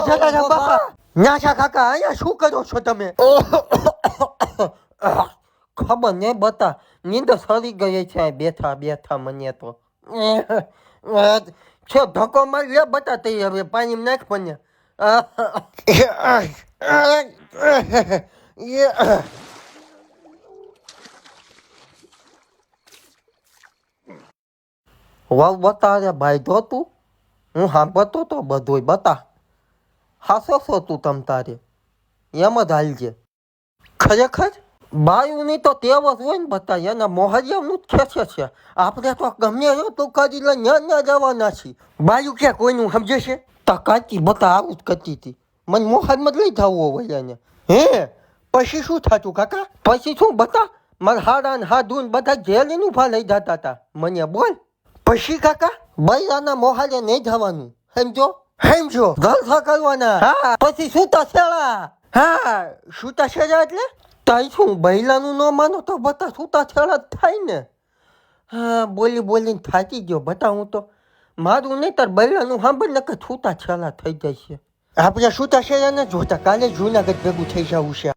બાપા. કાકા અહીંયા શું કરો છો તમે? ખબર ને બતા નીંદ સરી ગઈ છે બેઠા બેઠા મને તો. છે ધક્કો મારી લે બતા તઈ હવે પાણી નાખ મને. વાવ બતા રે ભાઈ જો તું. હું સાંભળતો તો બધુંય બતા. હાસો છો તું તમ તારે. એમ જ હાલજે. ખરેખર? બાયુની તો તેવ જ હોય ને બતા એના મોહરિયાનું જ ખેંચે છે. આપણે તો ગમે તું કરી લે ન્યા ન્યા જવાના છીએ. બાયુ ક્યાં કોઈનું સમજે છે? તકાતી બતા આવું જ કરતી હતી. મને મોહરમાં જ લઈ જવું હોય એને. હે? પછી શું થતું કાકા? પછી શું? બતા. મારા હાડા ને હાડું ને બધા જેલીનું ઊભા લઈ જતા હતા. મને બોલ. પછી કાકા? બૈરાના મોહાલે નહીં જવાનું. સમજો? સમજો જલસા કરવાના. હા. પછી સૂતા છેડા હા સૂતા છેડા એટલે? તાઈ શું બૈલાનું ન માનો તો બતા સૂતા છેડા થાય ને. હા બોલી બોલીને થાકી ગયો બતા હું તો. મારું નહીં તાર બૈલાનું સાંભળ ને કે છૂટા છેલા થઈ જાય છે આપણે છૂટા છેલા ને? જોતા કાલે જુનાગઢ ભેગું થઈ જવું છે.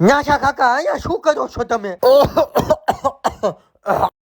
ના કાકા અહીંયા શું કરો છો તમે?